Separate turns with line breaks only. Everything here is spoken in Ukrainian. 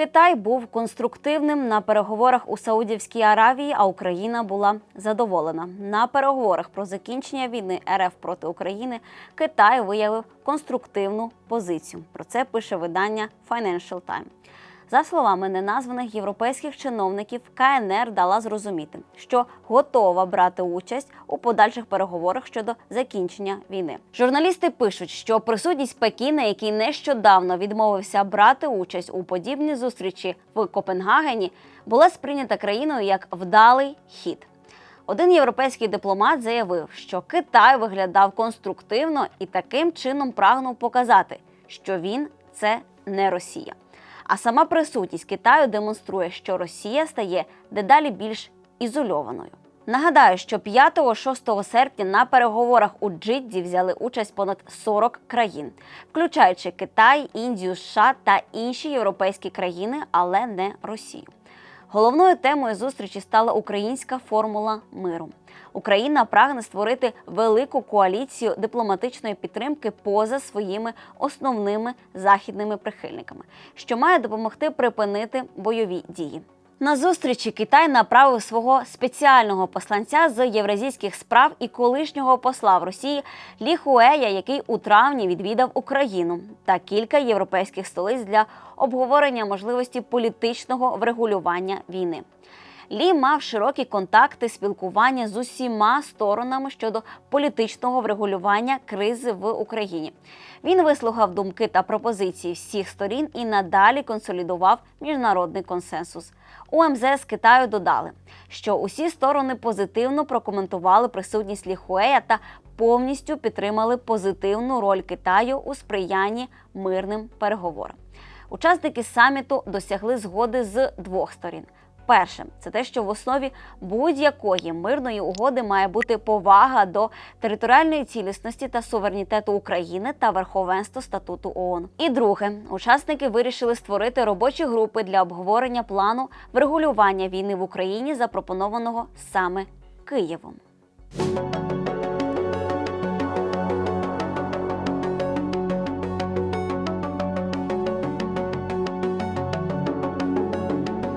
Китай був конструктивним на переговорах у Саудівській Аравії, а Україна була задоволена. На переговорах про закінчення війни РФ проти України Китай виявив конструктивну позицію. Про це пише видання Financial Times. За словами неназваних європейських чиновників, КНР дала зрозуміти, що готова брати участь у подальших переговорах щодо закінчення війни. Журналісти пишуть, що присутність Пекіна, який нещодавно відмовився брати участь у подібній зустрічі в Копенгагені, була сприйнята країною як вдалий хід. Один європейський дипломат заявив, що Китай виглядав конструктивно і таким чином прагнув показати, що він це не Росія. А сама присутність Китаю демонструє, що Росія стає дедалі більш ізольованою. Нагадаю, що 5-6 серпня на переговорах у Джидді взяли участь понад 40 країн, включаючи Китай, Індію, США та інші європейські країни, але не Росію. Головною темою зустрічі стала українська формула миру. Україна прагне створити велику коаліцію дипломатичної підтримки поза своїми основними західними прихильниками, що має допомогти припинити бойові дії. На зустрічі Китай направив свого спеціального посланця з євразійських справ і колишнього посла в Росії Лі Хуея, який у травні відвідав Україну та кілька європейських столиць для обговорення можливості політичного врегулювання війни. Лі мав широкі контакти спілкування з усіма сторонами щодо політичного врегулювання кризи в Україні. Він вислухав думки та пропозиції всіх сторін і надалі консолідував міжнародний консенсус. У МЗС Китаю додали, що усі сторони позитивно прокоментували присутність Ліхуея та повністю підтримали позитивну роль Китаю у сприянні мирним переговорам. Учасники саміту досягли згоди з двох сторін. Перше, це те, що в основі будь-якої мирної угоди має бути повага до територіальної цілісності та суверенітету України та верховенства статуту ООН. І друге, учасники вирішили створити робочі групи для обговорення плану врегулювання війни в Україні, запропонованого саме Києвом.